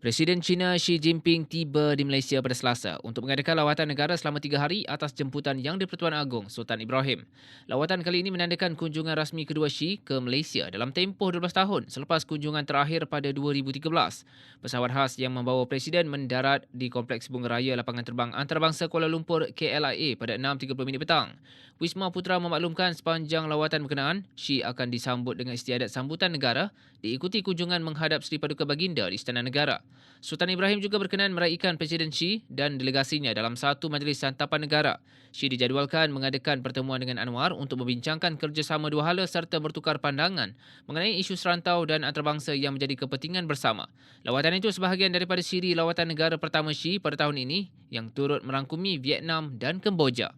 Presiden China Xi Jinping tiba di Malaysia pada Selasa untuk mengadakan lawatan negara selama tiga hari atas jemputan Yang di-Pertuan Agong Sultan Ibrahim. Lawatan kali ini menandakan kunjungan rasmi kedua Xi ke Malaysia dalam tempoh 12 tahun selepas kunjungan terakhir pada 2013. Pesawat khas yang membawa Presiden mendarat di Kompleks Bunga Raya Lapangan Terbang Antarabangsa Kuala Lumpur KLIA pada 6.30 minit petang. Wisma Putra memaklumkan sepanjang lawatan berkenaan, Xi akan disambut dengan istiadat sambutan negara diikuti kunjungan menghadap Seri Paduka Baginda di Istana Negara. Sultan Ibrahim juga berkenan meraihkan Presiden Xi dan delegasinya dalam satu majlis santapan negara. Xi dijadualkan mengadakan pertemuan dengan Anwar untuk membincangkan kerjasama dua hala serta bertukar pandangan mengenai isu serantau dan antarabangsa yang menjadi kepentingan bersama. Lawatan itu sebahagian daripada siri lawatan negara pertama Xi pada tahun ini yang turut merangkumi Vietnam dan Kemboja.